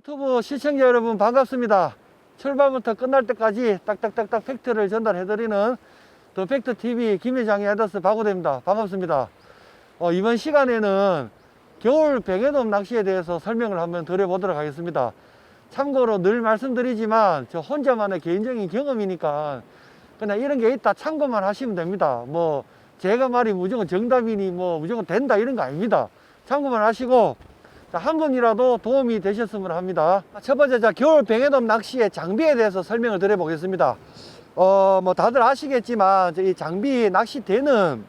유튜브 시청자 여러분 반갑습니다. 출발부터 끝날 때까지 딱딱딱딱 팩트를 전달해드리는 더 팩트 TV 김회장의 아더스 박우대입니다. 반갑습니다. 어, 이번 시간에는 겨울 뱅에돔 낚시에 대해서 설명을 한번 드려보도록 하겠습니다. 참고로 늘 말씀드리지만 저 혼자만의 개인적인 경험이니까 그냥 이런 게 있다 참고만 하시면 됩니다. 뭐 제가 말이 무조건 정답이니 뭐 무조건 된다 이런 거 아닙니다. 참고만 하시고 자, 한 번이라도 도움이 되셨으면 합니다. 첫 번째, 자, 겨울 뱅에돔 낚시의 장비에 대해서 설명을 드려보겠습니다. 어, 뭐, 다들 아시겠지만, 저이 장비 낚시대는,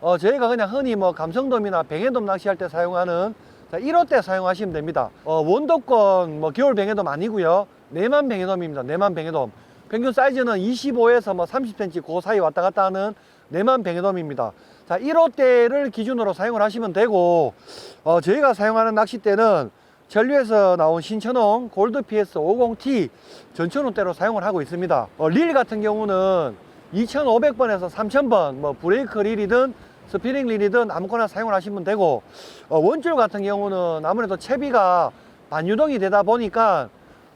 어, 저희가 그냥 흔히 뭐, 감성돔이나 뱅에돔 낚시할 때 사용하는, 자, 1호 때 사용하시면 됩니다. 어, 원도권, 뭐, 겨울 뱅에돔 아니고요 내만 뱅에돔입니다. 내만 뱅에돔. 평균 사이즈는 25에서 뭐, 30cm 그 사이 왔다 갔다 하는 내만 뱅에돔입니다. 자, 1호대를 기준으로 사용을 하시면 되고, 어, 저희가 사용하는 낚싯대는 전류에서 나온 신천홍 골드 PS 50T 전천후대로 사용을 하고 있습니다. 어, 릴 같은 경우는 2,500번에서 3,000번, 뭐 브레이크 릴이든 스피닝 릴이든 아무거나 사용을 하시면 되고, 어, 원줄 같은 경우는 아무래도 채비가 반유동이 되다 보니까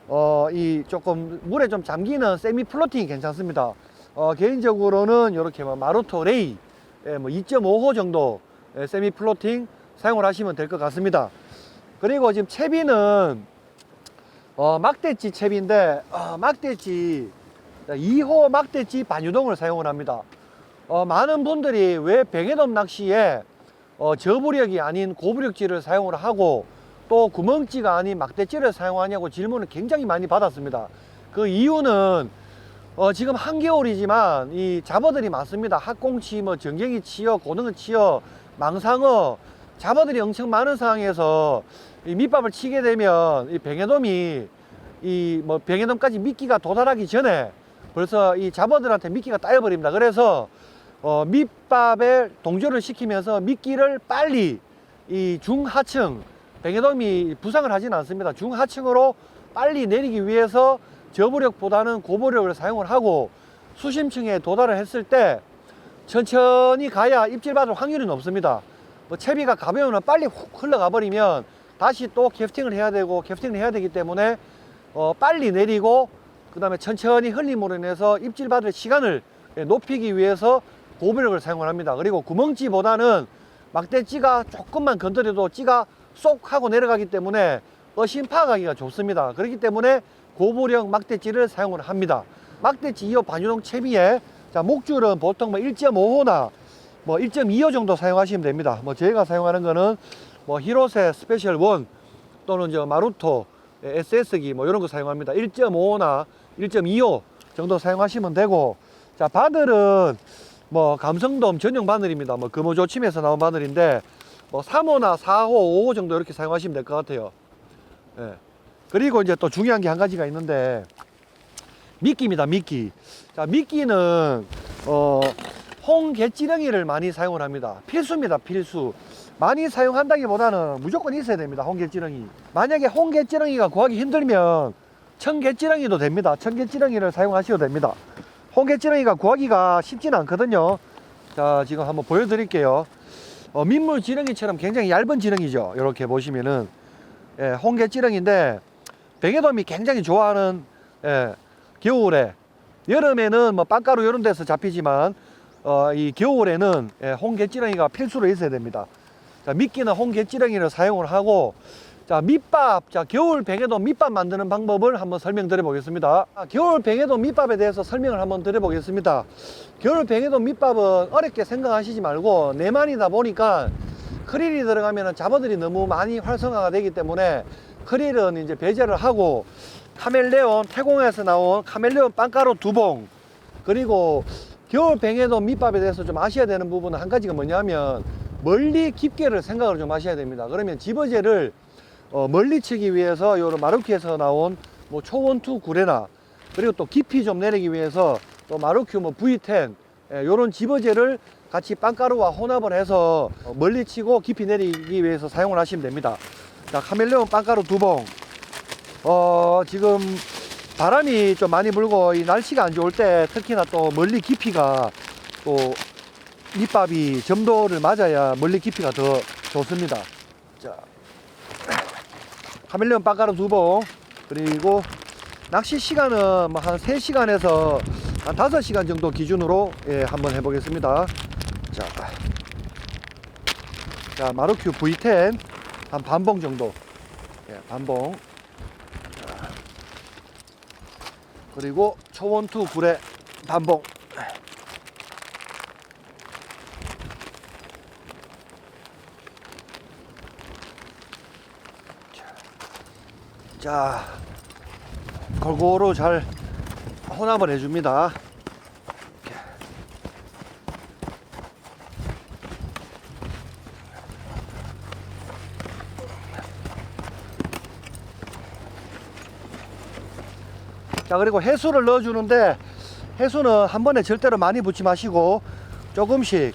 어, 이 조금 물에 좀 잠기는 세미 플로팅이 괜찮습니다. 어, 개인적으로는 이렇게 뭐 마루토 레이 예, 뭐 2.5호 정도 예, 세미 플로팅 사용을 하시면 될 것 같습니다. 그리고 지금 채비는 어, 막대지 채비인데 어, 막대지 2호 막대지 반유동을 사용을 합니다. 어, 많은 분들이 왜 뱅에돔 낚시에 어, 저부력이 아닌 고부력지를 사용을 하고 또 구멍지가 아닌 막대지를 사용하냐고 질문을 굉장히 많이 받았습니다. 그 이유는 어, 지금 한겨울이지만 이 잡어들이 많습니다. 학꽁치, 뭐 전갱이 치어, 고등어 치어, 망상어 잡어들이 엄청 많은 상황에서 이 밑밥을 치게 되면 이 뱅에돔이 이뭐 뱅에돔까지 미끼가 도달하기 전에 벌써 이 잡어들한테 미끼가 따여버립니다. 그래서 어, 밑밥에 동조를 시키면서 미끼를 빨리 이 중하층 뱅에돔이 부상을 하지는 않습니다. 중하층으로 빨리 내리기 위해서 저부력보다는 고부력을 사용을 하고 수심층에 도달을 했을 때 천천히 가야 입질 받을 확률이 높습니다. 뭐 채비가 가벼우면 빨리 훅 흘러가 버리면 다시 또 캐스팅을 해야 되고 캐스팅을 해야 되기 때문에 어, 빨리 내리고 그 다음에 천천히 흘림으로 인해서 입질 받을 시간을 예, 높이기 위해서 고부력을 사용을 합니다. 그리고 구멍찌보다는 막대찌가 조금만 건드려도 찌가 쏙 하고 내려가기 때문에 어신 파악하기가 좋습니다. 그렇기 때문에 고부력 막대찌를 사용을 합니다. 막대찌 2호 반유동 채비에 자, 목줄은 보통 뭐 1.5호나 뭐 1.25 정도 사용하시면 됩니다. 뭐 저희가 사용하는 거는 뭐 히로세 스페셜 1 또는 저 마루토 SS기 뭐 이런 거 사용합니다. 1.5나 1.25 정도 사용하시면 되고 자 바늘은 뭐 감성돔 전용 바늘입니다. 뭐 금호조침에서 나온 바늘인데 뭐 3호나 4호, 5호 정도 이렇게 사용하시면 될 것 같아요. 예. 그리고 이제 또 중요한 게 한 가지가 있는데 미끼입니다. 미끼. 자 미끼는 어 홍게찌렁이를 많이 사용을 합니다. 필수입니다. 필수. 많이 사용한다기보다는 무조건 있어야 됩니다. 홍게찌렁이. 만약에 홍게찌렁이가 구하기 힘들면 청게찌렁이도 됩니다. 청게찌렁이를 사용하셔도 됩니다. 홍게찌렁이가 구하기가 쉽지는 않거든요. 자, 지금 한번 보여드릴게요. 어, 민물 지렁이처럼 굉장히 얇은 지렁이죠. 이렇게 보시면은 예, 홍게 찌렁인데 뱅에돔이 굉장히 좋아하는 예, 겨울에 여름에는 뭐 빵가루 이런 데서 잡히지만 어, 이 겨울에는 예, 홍게 찌렁이가 필수로 있어야 됩니다. 자, 미끼는 홍게 찌렁이를 사용을 하고 자, 밑밥, 자, 겨울 뱅에돔 밑밥 만드는 방법을 한번 설명드려 보겠습니다. 아, 겨울 뱅에돔 밑밥에 대해서 설명을 한번 드려 보겠습니다. 겨울 뱅에돔 밑밥은 어렵게 생각하시지 말고 내만이다 보니까 크릴이 들어가면 잡어들이 너무 많이 활성화가 되기 때문에 크릴은 이제 배제를 하고 카멜레온 태공에서 나온 카멜레온 빵가루 두 봉 그리고 겨울 뱅에돔 밑밥에 대해서 좀 아셔야 되는 부분은 한 가지가 뭐냐면 멀리 깊게를 생각을 좀 하셔야 됩니다. 그러면 집어제를 어, 멀리 치기 위해서 요런 마루키에서 나온 뭐 초원투 구레나 그리고 또 깊이 좀 내리기 위해서 또 마루큐 뭐 V10 예, 요런 집어제를 같이 빵가루와 혼합을 해서 어, 멀리 치고 깊이 내리기 위해서 사용을 하시면 됩니다. 자, 카멜레온 빵가루 두 봉. 어, 지금 바람이 좀 많이 불고 이 날씨가 안 좋을 때 특히나 또 멀리 깊이가 또 밑밥이 점도를 맞아야 멀리 깊이가 더 좋습니다. 자. 카멜레온 바가르 두 봉, 그리고 낚시 시간은 뭐한 3시간에서 한 5시간 정도 기준으로 예, 한번 해보겠습니다. 자, 자 마루큐 V10 한 반봉 정도. 예, 반봉. 자, 그리고 초원투 굴의 반봉. 자, 골고루 잘 혼합을 해줍니다. 이렇게. 자, 그리고 해수를 넣어주는데 해수는 한 번에 절대로 많이 붓지 마시고 조금씩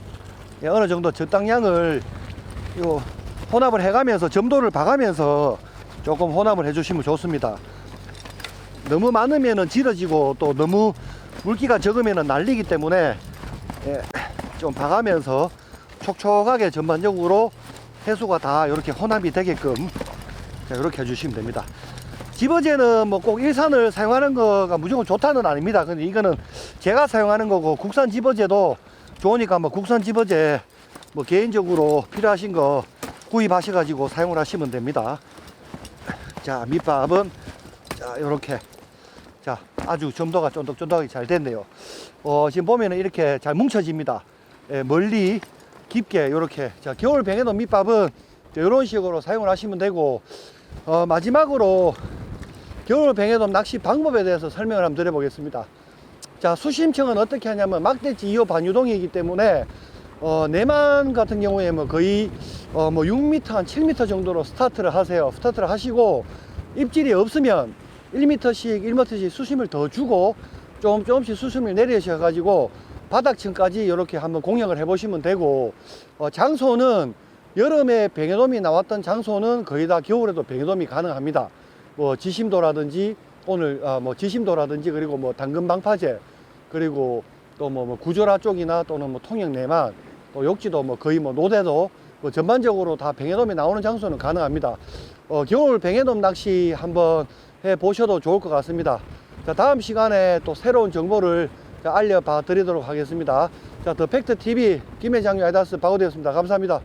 예, 어느 정도 적당량을 요 혼합을 해가면서 점도를 봐가면서 조금 혼합을 해주시면 좋습니다. 너무 많으면은 질어지고 또 너무 물기가 적으면은 날리기 때문에 예, 좀 봐가면서 촉촉하게 전반적으로 해수가 다 이렇게 혼합이 되게끔 자, 이렇게 해주시면 됩니다. 집어제는 뭐 꼭 일산을 사용하는 거가 무조건 좋다는 아닙니다. 근데 이거는 제가 사용하는 거고 국산 집어제도 좋으니까 뭐 국산 집어제 뭐 개인적으로 필요하신 거 구입하셔 가지고 사용을 하시면 됩니다. 자 밑밥은 자 이렇게 자 아주 점도가 쫀득쫀득하게 잘 됐네요. 어 지금 보면은 이렇게 잘 뭉쳐집니다. 예, 멀리 깊게 이렇게 자 겨울 병에도 밑밥은 이런 식으로 사용을 하시면 되고 어 마지막으로 겨울 뱅에돔 낚시 방법에 대해서 설명을 한번 드려보겠습니다. 자, 수심층은 어떻게 하냐면 막대지 2호 반유동이기 때문에 어, 내만 같은 경우에 뭐 거의 어, 뭐 6m 한 7m 정도로 스타트를 하세요. 스타트를 하시고 입질이 없으면 1m씩 1m씩 수심을 더 주고 조금 조금씩 수심을 내리셔 가지고 바닥층까지 이렇게 한번 공략을 해 보시면 되고 어, 장소는 여름에 뱅에돔이 나왔던 장소는 거의 다 겨울에도 뱅에돔이 가능합니다. 뭐 지심도라든지 오늘 아, 뭐 지심도라든지 그리고 뭐 당근 방파제 그리고 또뭐 구조라 쪽이나 또는 뭐 통영 내만 또 욕지도 뭐 거의 뭐 노대도 뭐 전반적으로 다 뱅에돔이 나오는 장소는 가능합니다. 어, 겨울 뱅에돔 낚시 한번 해 보셔도 좋을 것 같습니다. 자, 다음 시간에 또 새로운 정보를 자, 알려봐 드리도록 하겠습니다. 자, 더 팩트 TV 김혜장 야이다스 바고되었습니다. 감사합니다.